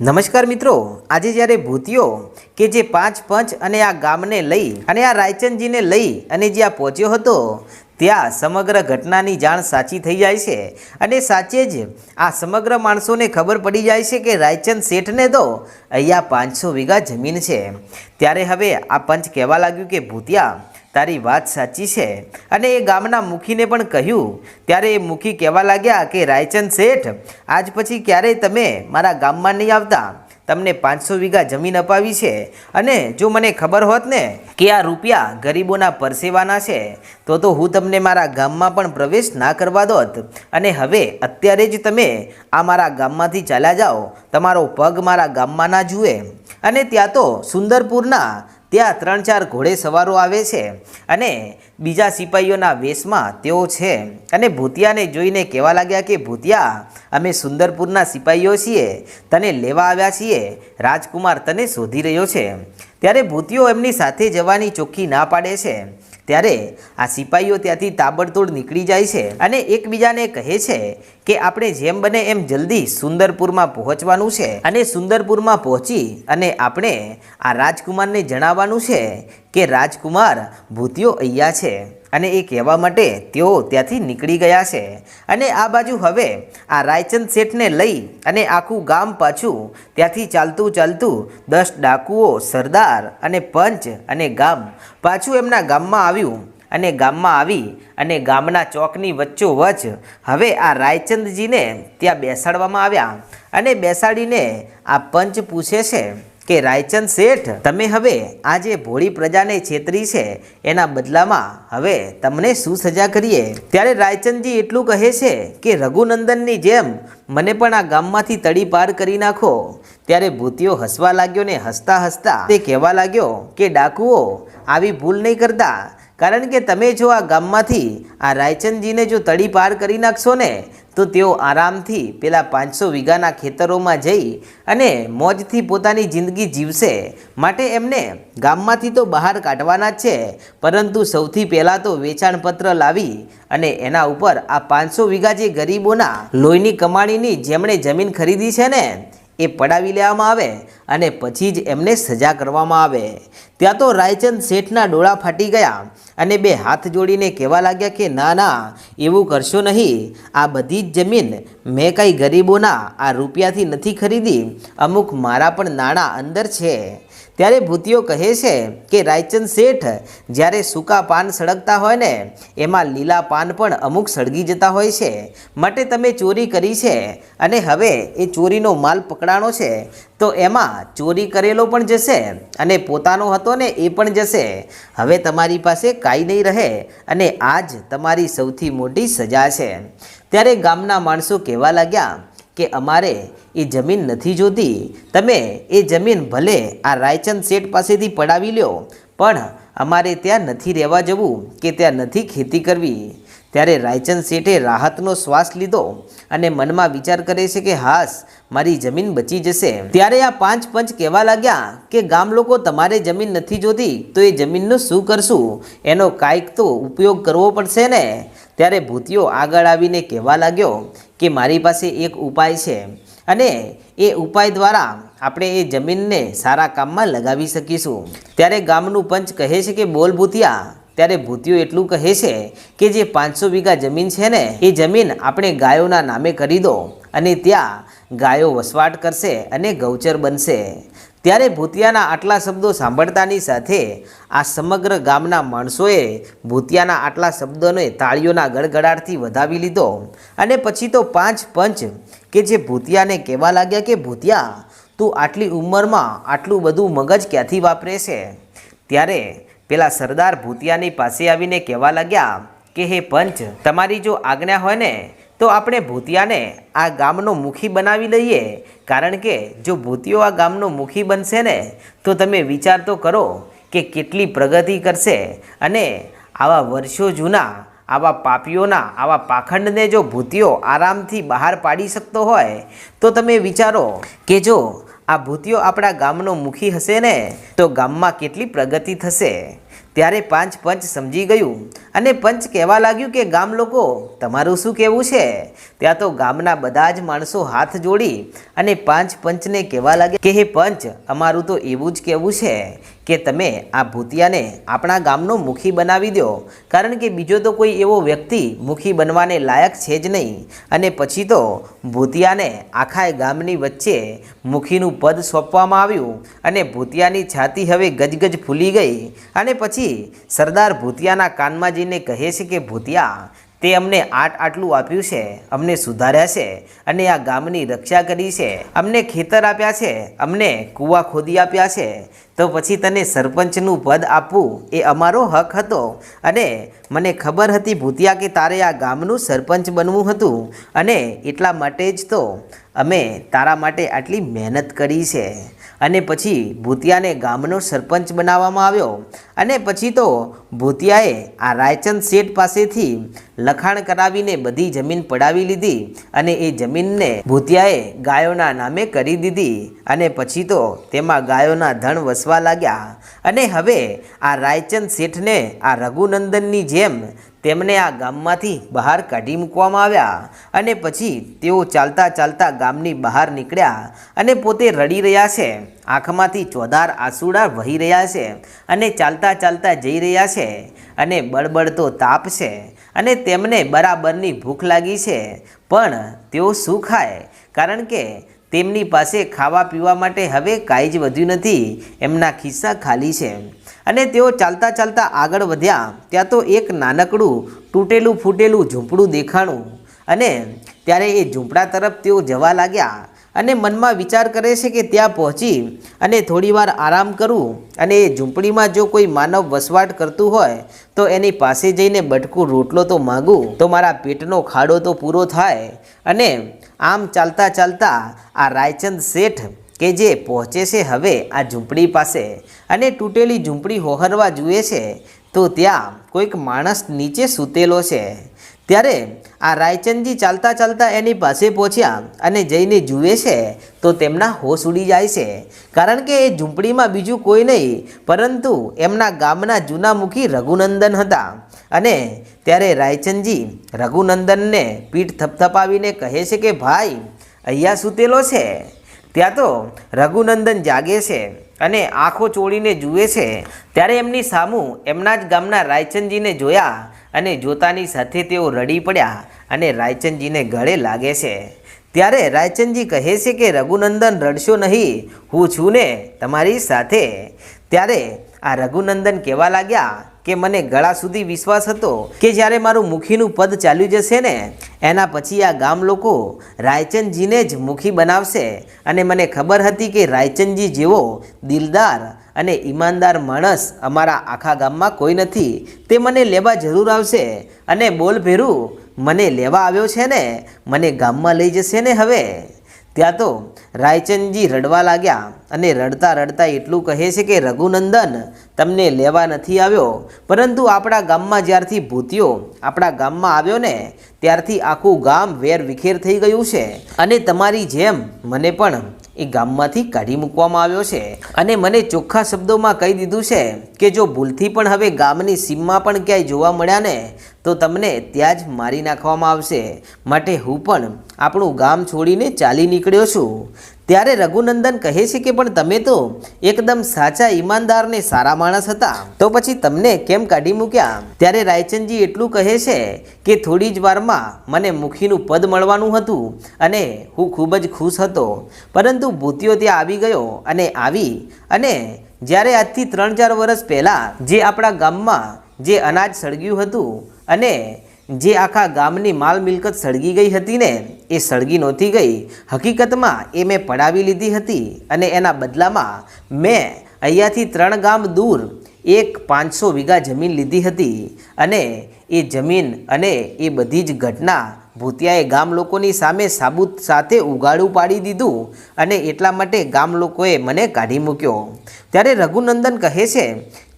નમસ્કાર મિત્રો, આજે જ્યારે ભૂતિયો કે જે પાંચ પંચ અને આ ગામને લઈ અને આ રાયચંદજીને લઈ અને જ્યાં પહોંચ્યો હતો, ત્યાં સમગ્ર ઘટનાની જાણ સાચી થઈ જાય છે. અને સાચે જ આ સમગ્ર માણસોને ખબર પડી જાય છે કે રાયચંદ શેઠને તો અહીંયા પાંચસો વીઘા જમીન છે. ત્યારે હવે આ પંચ કહેવા લાગ્યું કે, ભૂતિયા તારી વાત સાચી છે. અને એ ગામના મુખીને પણ કહ્યું, ત્યારે એ મુખી કહેવા લાગ્યા કે, રાયચંદ શેઠ, આજ પછી ક્યારેય તમે મારા ગામમાં નહીં આવતા? તમને પાંચસો વીઘા જમીન અપાવી છે. અને જો મને ખબર હોત ને કે આ રૂપિયા ગરીબોના પરસેવાના છે, તો તો હું તમને મારા ગામમાં પણ પ્રવેશ ના કરવા દોત. અને હવે અત્યારે જ તમે આ મારા ગામમાંથી ચાલ્યા જાઓ. તમારો પગ મારા ગામમાં ના જુએ. અને ત્યાં તો સુંદરપુરના ત્યાં ત્રણ ચાર ઘોડે સવારો આવે છે અને બીજા સિપાહીઓના વેશમાં તેઓ છે. અને ભૂતિયાને જોઈને કહેવા લાગ્યા કે, ભૂતિયા, અમે સુંદરપુરના સિપાહીઓ છીએ. તને લેવા આવ્યા છીએ. રાજકુમાર તને શોધી રહ્યો છે. ત્યારે ભૂતિયો એમની સાથે જવાની ચોખ્ખી ના પાડે છે. ત્યારે આ સિપાહીઓ ત્યાંથી તાબડતોડ નીકળી જાય છે અને એકબીજાને કહે છે કે આપણે જેમ બને એમ જલ્દી સુંદરપુરમાં પહોંચવાનું છે. અને સુંદરપુરમાં પહોંચી અને આપણે આ રાજકુમારને જણાવવાનું છે કે રાજકુમાર ભૂતિયો અહીંયા છે. અને એ કહેવા માટે તેઓ ત્યાંથી નીકળી ગયા છે. અને આ બાજુ હવે આ રાયચંદ શેઠને લઈ અને આખું ગામ પાછું ત્યાંથી ચાલતું ચાલતું દસ ડાકુઓ, સરદાર અને પંચ અને ગામ પાછું એમના ગામમાં આવ્યું. અને ગામમાં આવી અને ગામના ચોકની વચ્ચોવચ હવે આ રાયચંદજીને ત્યાં બેસાડવામાં આવ્યા. અને બેસાડીને આ પંચ પૂછે છે કે રાયચંદ શેઠ, તમે હવે આ જે ભોળી પ્રજાને છેતરી છે, એના બદલામાં હવે તમને શું સજા કરીએ? ત્યારે રાયચંદજી એટલું કહે છે કે, રઘુનંદનની જેમ મને પણ આ ગામમાંથી તડી પાર કરી નાખો. ત્યારે ભૂતિયો હસવા લાગ્યો ને હસતા હસતા તે કહેવા લાગ્યો કે, ડાકુઓ, આવી ભૂલ નહીં કરતા. કારણ કે તમે જો આ ગામમાંથી આ રાયચંદજીને જો તડી પાર કરી નાખશો ને તો તેઓ આરામથી પેલા પાંચસો વીઘાના ખેતરોમાં જઈ અને મોજથી પોતાની જિંદગી જીવશે. માટે એમને ગામમાંથી તો બહાર કાઢવાના જ છે, પરંતુ સૌથી પહેલાં તો વેચાણપત્ર લાવી અને એના ઉપર આ પાંચસો વીઘા જે ગરીબોના લોહીની કમાણીની જેમણે જમીન ખરીદી છે ને એ પડાવી લેવામાં આવે અને પછી જ એમને સજા કરવામાં આવે. ત્યાં તો રાયચંદ શેઠના ડોળા ફાટી ગયા અને બે હાથ જોડીને કહેવા લાગ્યા કે, ના ના, એવું કરશો નહીં. આ બધી જ જમીન મેં કંઈ ગરીબોના આ રૂપિયાથી નથી ખરીદી. અમુક મારા પણ નાણાં અંદર છે. ત્યારે ભૂતિયો કહે છે કે રાયચંદ શેઠ જ્યારે સૂકા પાન સળગતા હોય ને, એમાં લીલા પાન પણ અમુક સળગી જતા હોય છે. માટે તમે ચોરી કરી છે અને હવે એ ચોરીનો માલ પકડાણો છે, તો એમાં ચોરી કરેલો પણ જશે અને પોતાનો હતો ને એ પણ જશે. હવે તમારી પાસે કાંઈ નહીં રહે અને આ જ તમારી સૌથી મોટી સજા છે. ત્યારે ગામના માણસો કહેવા લાગ્યા કે અમારે એ જમીન નથી જોતી. તમે એ જમીન ભલે આ રાયચંદ શેઠ પાસેથી પડાવી લ્યો, પણ અમારે ત્યાં નથી રહેવા જવું કે ત્યાં નથી ખેતી કરવી. ત્યારે રાયચંદ શેઠે રાહતનો શ્વાસ લીધો અને મનમાં વિચાર કરે છે કે હાસ, મારી જમીન બચી જશે. ત્યારે આ પાંચ પંચ કહેવા લાગ્યા કે ગામ લોકો તમારે જમીન નથી જોતી, તો એ જમીનનું શું કરશું? એનો કાંઈક તો ઉપયોગ કરવો પડશે ને? ત્યારે ભૂતિયો આગળ આવીને કહેવા લાગ્યો કે મારી પાસે એક ઉપાય છે અને એ ઉપાય દ્વારા આપણે એ જમીનને સારા કામમાં લગાવી શકીશું. ત્યારે ગામનું પંચ કહે છે કે, બોલ ભૂતિયા. ત્યારે ભૂતિયો એટલું કહે છે કે, જે પાંચસો વીઘા જમીન છે ને, એ જમીન આપણે ગાયોના નામે કરી દો અને ત્યાં ગાયો વસવાટ કરશે અને ગૌચર બનશે. ત્યારે ભૂતિયાના આટલા શબ્દો સાંભળતાની સાથે આ સમગ્ર ગામના માણસોએ ભૂતિયાના આટલા શબ્દોને તાળીઓના ગડગડાટથી વધાવી લીધો. અને પછી તો પાંચ પંચ કે જે ભૂતિયાને કહેવા લાગ્યા કે, ભૂતિયા, તું આટલી ઉંમરમાં આટલું બધું મગજ ક્યાંથી વાપરે છે? ત્યારે પેલા સરદાર ભૂતિયાની પાસે આવીને કહેવા લાગ્યા કે, હે પંચ, તમારી જો આજ્ઞા હોય ને તો આપણે ભૂતિયાને આ ગામનો મુખી બનાવી લઈએ. કારણ કે જો ભૂતિયો આ ગામનો મુખી બનશે ને, તો તમે વિચાર તો કરો કે કેટલી પ્રગતિ કરશે. અને આવા વર્ષો જૂના, આવા પાપીઓના, આવા પાખંડને જો ભૂતિયો આરામથી બહાર પાડી શકતો હોય, તો તમે વિચારો કે જો આ ભૂતિયો આપણા ગામનો મુખી હશે ને, તો ગામમાં કેટલી પ્રગતિ થશે. ત્યારે પાંચ પંચ સમજી ગયું અને પંચ કહેવા લાગ્યું કે, ગામ લોકો, તમારું શું કહેવું છે? ત્યાં તો ગામના બધા જ માણસો હાથ જોડી અને પાંચ પંચને કહેવા લાગે કે, હે પંચ, અમારું તો એવું જ કહેવું છે કે, તમે આ ભૂતિયાને આપણા ગામનો મુખી બનાવી દો. કારણ કે બીજો તો કોઈ એવો વ્યક્તિ મુખી બનવાને લાયક છે જ નહીં. અને પછી તો ભૂતિયાને આખા ગામની વચ્ચે મુખીનું પદ સોંપવામાં આવ્યું અને ભૂતિયાની છાતી હવે ગજગજ ફૂલી ગઈ. અને પછી સરદાર ભૂતિયાના કાનમાંજીને કહે છે કે, ભૂતિયા, તે અમને આટ આટલું આપ્યું છે, અમને સુધાર્યા છે અને આ ગામની રક્ષા કરી છે. અમને ખેતર આપ્યા છે, અમને કૂવા ખોદી આપ્યા છે. તો પછી તને સરપંચનું પદ આપવું એ અમારો હક હતો. અને મને ખબર હતી ભૂતિયા કે તારે આ ગામનું સરપંચ બનવું હતું અને એટલા માટે જ તો અમે તારા માટે આટલી મહેનત કરી છે. અને પછી ભૂતિયાને ગામનો સરપંચ બનાવવામાં આવ્યો. અને પછી તો ભૂતિયાએ આ રાયચંદ શેઠ પાસેથી લખાણ કરાવીને બધી જમીન પડાવી લીધી અને એ જમીનને ભૂતિયાએ ગાયોના નામે કરી દીધી અને પછી તો તેમાં ગાયોના ધણ વસવા લાગ્યા. અને હવે આ રાયચંદ શેઠને આ રઘુનંદનની જેમ તેમને આ ગામમાંથી બહાર કાઢી મૂકવામાં આવ્યા અને પછી તેઓ ચાલતા ચાલતા ગામની બહાર નીકળ્યા અને પોતે રડી રહ્યા છે. આંખમાંથી ચોધાર આંસુડા વહી રહ્યા છે અને ચાલતા ચાલતા જઈ રહ્યા છે અને બળબડતો તાપ છે અને તેમને બરાબરની ભૂખ લાગી છે. પણ તેઓ શું ખાય? કારણ કે તેમની પાસે ખાવા પીવા માટે હવે કાંઈ જ વધ્યું નથી. એમના ખિસ્સા ખાલી છે. અને તેઓ ચાલતા ચાલતા આગળ વધ્યા. ત્યાં તો એક નાનકડું તૂટેલું ફૂટેલું ઝૂંપડું દેખાણું. અને ત્યારે એ ઝૂંપડા તરફ તેઓ જવા લાગ્યા. અને મનમાં વિચાર કરે છે કે ત્યાં પહોંચી અને થોડીવાર આરામ કરું. અને એ ઝૂંપડીમાં જો કોઈ માનવ વસવાટ કરતું હોય, તો એની પાસે જઈને બટકું રોટલો તો માગું. તો મારા પેટનો ખાડો તો પૂરો થાય. અને આમ ચાલતા ચાલતા આ રાયચંદ શેઠ કે જે પહોંચે છે હવે આ ઝૂંપડી પાસે અને તૂટેલી ઝૂંપડી હોહરવા જુએ છે, તો ત્યાં કોઈક માણસ નીચે સૂતેલો છે. ત્યારે આ રાયચંદજી ચાલતા ચાલતા એની પાસે પહોંચ્યા અને જઈને જુએ છે તો તેમના હોશ ઉડી જાય છે. કારણ કે એ ઝૂંપડીમાં બીજું કોઈ નહીં, પરંતુ એમના ગામના જૂના મુખી રઘુનંદન હતા. અને ત્યારે રાયચંદજી રઘુનંદનને પીઠ થપથપાવીને કહે છે કે, ભાઈ, અહીંયા સૂતેલો છે. ત્યાં તો રઘુનંદન જાગે છે. અને આંખો ચોળીને જુએ છે, ત્યારે એમની સામું એમના જ ગામના રાયચંદજીને જોયા અને જોતાની સાથે તેઓ રડી પડ્યા અને રાયચંદજીને ગળે લાગે છે. ત્યારે રાયચંદજી કહે છે કે, રઘુનંદન રડશો નહીં, હું છું ને તમારી સાથે. ત્યારે આ રઘુનંદન કહેવા લાગ્યા કે મને ગળા સુધી વિશ્વાસ હતો કે જ્યારે મારું મુખીનું પદ ચાલ્યું જશે ને, એના પછી આ ગામ લોકો રાયચંદજીને જ મુખી બનાવશે. અને મને ખબર હતી કે રાયચંદજી જેવો દિલદાર અને ઈમાનદાર માણસ અમારા આખા ગામમાં કોઈ નથી. તે મને લેવા જરૂર આવશે. અને બોલ ભેરું મને લેવા આવ્યો છે ને? મને ગામમાં લઈ જશે ને હવે? ત્યાં તો રાયચંદજી રડવા લાગ્યા અને રડતા રડતા એટલું કહે છે કે, રઘુનંદન, તમને લેવા નથી આવ્યો. પરંતુ આપણા ગામમાં જ્યારથી ભૂતિયો આપણા ગામમાં આવ્યો ને, ત્યારથી આખું ગામ વેર વિખેર થઈ ગયું છે. અને તમારી જેમ મને પણ એ ગામમાંથી કાઢી મૂકવામાં આવ્યો છે. અને મને ચોખ્ખા શબ્દોમાં કહી દીધું છે કે, જો ભૂલથી પણ હવે ગામની સીમમાં પણ ક્યાંય જોવા મળ્યા ને તો તમને ત્યાં જ મારી નાખવામાં આવશે. માટે હું પણ આપણું ગામ છોડીને ચાલી નીકળ્યો છું. ત્યારે રઘુનંદન કહે છે કે, પણ તમે તો એકદમ સાચા ઈમાનદાર ને સારા માણસ હતા. તો પછી તમને કેમ કાઢી મૂક્યા? ત્યારે રાયચંદજી એટલું કહે છે કે, થોડી જ વારમાં મને મુખીનું પદ મળવાનું હતું અને હું ખૂબ જ ખુશ હતો. પરંતુ ભૂતિયો ત્યાં આવી ગયો અને આવી અને જ્યારે આજથી ત્રણ ચાર વર્ષ પહેલાં જે આપણા ગામમાં જે અનાજ સળગ્યું હતું અને જે આખા ગામની માલ મિલકત સળગી ગઈ હતી ને, એ સળગી નહોતી ગઈ. હકીકતમાં એ મેં પડાવી લીધી હતી અને એના બદલામાં મેં અહીંયાથી ત્રણ ગામ દૂર એક પાંચસો વીઘા જમીન લીધી હતી અને એ જમીન અને એ બધી જ ઘટના ભૂતિયાએ ગામ લોકોની સામે સાબુત સાથે ઉગાડું પાડી દીધું અને એટલા માટે ગામ લોકોએ મને કાઢી મૂક્યો. ત્યારે રઘુનંદન કહે છે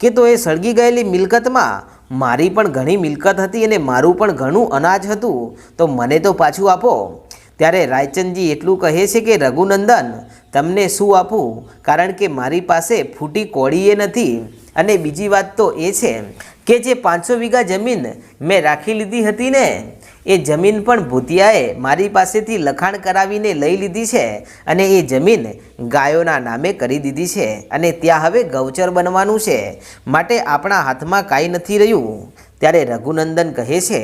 કે તો એ સળગી ગયેલી મિલકતમાં મારી પણ ઘણી મિલકત હતી અને મારું પણ ઘણું અનાજ હતું. તો મને તો પાછું આપો. ત્યારે રાયચંદજી એટલું કહે છે કે, રઘુનંદન, તમને શું આપું? કારણ કે મારી પાસે ફૂટી કોળીએ નથી. અને બીજી વાત તો એ છે કે, જે પાંચસો વીઘા જમીન મેં રાખી લીધી હતી ને એ જમીન પણ ભૂતિયાએ મારી પાસેથી લખાણ કરાવીને લઈ લીધી છે અને એ જમીન ગાયોના નામે કરી દીધી છે અને ત્યાં હવે ગૌચર બનવાનું છે. માટે આપણા હાથમાં કાંઈ નથી રહ્યું. ત્યારે રઘુનંદન કહે છે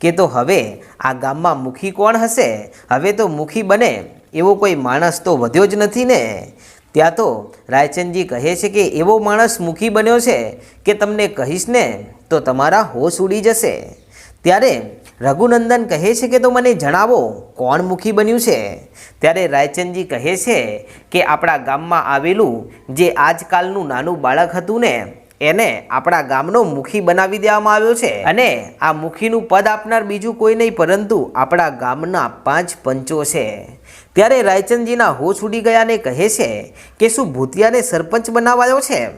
કે તો હવે આ ગામમાં મુખી કોણ હશે? હવે તો મુખી બને એવો કોઈ માણસ તો વધ્યો જ નથી ને. ત્યાં તો રાયચંદજી કહે છે કે એવો માણસ મુખી બન્યો છે કે તમને કહીશ ને તો તમારા હોશ ઉડી જશે. ત્યારે રઘુનંદન કહે છે કે તો મને જણાવો, કોણ મુખી બન્યું છે? ત્યારે રાયચંદજી કહે છે કે આપણા ગામમાં આવેલું જે આજકાલનું નાનું બાળક હતું ને, એને આપણા ગામનો મુખી બનાવી દેવામાં આવ્યો છે. અને આ મુખીનું પદ આપનાર બીજું કોઈ નહીં, પરંતુ આપણા ગામના પાંચ પંચો છે. ત્યારે રાયચંદજીના હોશ ઉડી ગયાને કહે છે કે શું ભૂતિયાને સરપંચ બનાવાયો છે?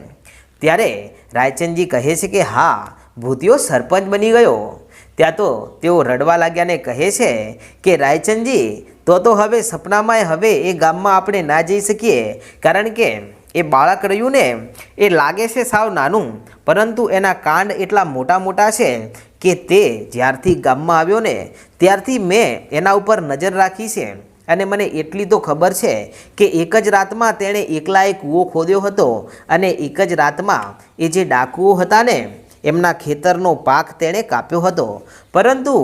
ત્યારે રાયચંદજી કહે છે કે હા, ભૂતિયો સરપંચ બની ગયો. ત્યાં તો તેઓ રડવા લાગ્યાને કહે છે કે, રાયચંદજી, તો તો હવે સપનામાંય હવે એ ગામમાં આપણે ના જઈ શકીએ. કારણ કે એ બાળક રહ્યું ને, એ લાગે છે સાવ નાનું. પરંતુ એના કાંડ એટલા મોટા મોટા છે કે તે જ્યારથી ગામમાં આવ્યો ને, ત્યારથી મેં એના ઉપર નજર રાખી છે. અને મને એટલી તો ખબર છે કે એક જ રાતમાં તેણે એકલા એક કૂવો ખોદ્યો હતો. અને એક જ રાતમાં એ જે ડાકુઓ હતા ને એમના ખેતરનો પાક તેણે કાપ્યો હતો. પરંતુ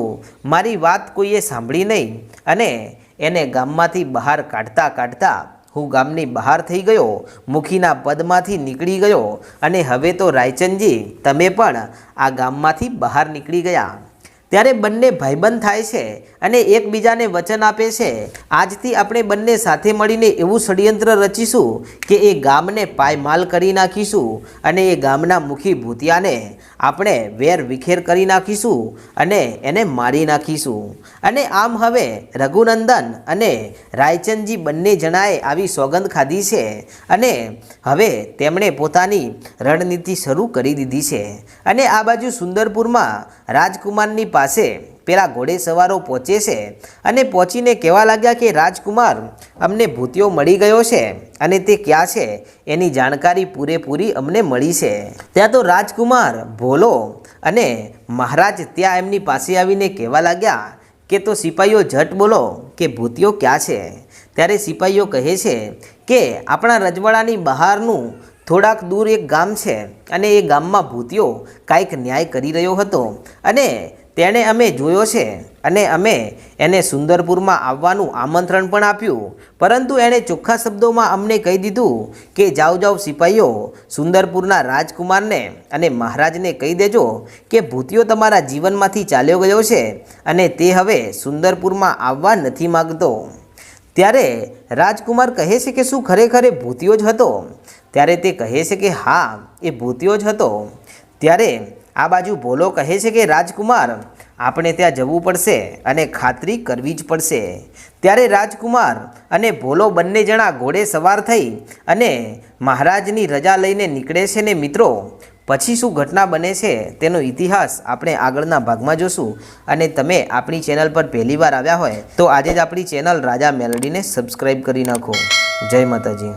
મારી વાત કોઈએ સાંભળી નહીં અને એને ગામમાંથી બહાર કાઢતા કાઢતા હું ગામની બહાર થઈ ગયો, મુખીના પદમાંથી નીકળી ગયો અને હવે તો રાયચંદજી, તમે પણ આ ગામમાંથી બહાર નીકળી ગયા. ત્યારે બંને ભાઈબંધ થાય છે અને એકબીજાને વચન આપે છે. આજથી આપણે બંને સાથે મળીને એવું ષડયંત્ર રચીશું કે એ ગામને પાયમાલ કરી નાખીશું અને એ ગામના મુખી ભૂતિયાને આપણે વેર વિખેર કરી નાખીશું અને એને મારી નાખીશું. અને આમ હવે રઘુનંદન અને રાયચંદજી બંને જણાએ આવી સોગંદ ખાધી છે અને હવે તેમણે પોતાની રણનીતિ શરૂ કરી દીધી છે. અને આ બાજુ સુંદરપુરમાં રાજકુમારની પાસે પેલા ઘોડેસવારો પહોંચે છે અને પહોંચીને કહેવા લાગ્યા કે, રાજકુમાર, અમને ભૂતિયો મળી ગયો છે અને તે ક્યાં છે? એની જાણકારી પૂરેપૂરી અમને મળી છે. ત્યાં તો રાજકુમાર ભોલો અને મહારાજ ત્યાં એમની પાસે આવીને કહેવા લાગ્યા કે, તો સિપાહીઓ ઝટ બોલો કે ભૂતિયો ક્યાં છે? ત્યારે સિપાહીઓ કહે છે કે, આપણા રજવાડાની બહારનું થોડાક દૂર એક ગામ છે અને એ ગામમાં ભૂતિયો કાંઈક ન્યાય કરી રહ્યો હતો અને તેણે અમે જોયો છે અને અમે એને સુંદરપુરમાં આવવાનું આમંત્રણ પણ આપ્યું. પરંતુ એણે ચોખ્ખા શબ્દોમાં અમને કહી દીધું કે, જાઓ જાઓ સિપાહીઓ સુંદરપુરના રાજકુમારને અને મહારાજને કહી દેજો કે ભૂતિયો તમારા જીવનમાંથી ચાલ્યો ગયો છે અને તે હવે સુંદરપુરમાં આવવા નથી માગતો. ત્યારે રાજકુમાર કહે છે કે, શું ખરેખર એ ભૂતિયો જ હતો? ત્યારે તે કહે છે કે, હા, એ ભૂતિયો જ હતો. ત્યારે આ બાજુ ભોલો કહે છે કે, રાજકુમાર, આપણે ત્યાં જવું પડશે અને ખાતરી કરવી જ પડશે. ત્યારે રાજકુમાર અને ભોલો બંને જણા ઘોડે સવાર થઈ અને મહારાજની રજા લઈને નીકળે છે ને મિત્રો. પછી શું ઘટના બને છે તેનો ઇતિહાસ આપણે આગળના ભાગમાં જોશું. અને તમે આપણી ચેનલ પર પહેલીવાર આવ્યા હોય તો આજે જ આપણી ચેનલ રાજા મેલડીને સબસ્ક્રાઈબ કરી નાખો. જય માતાજી.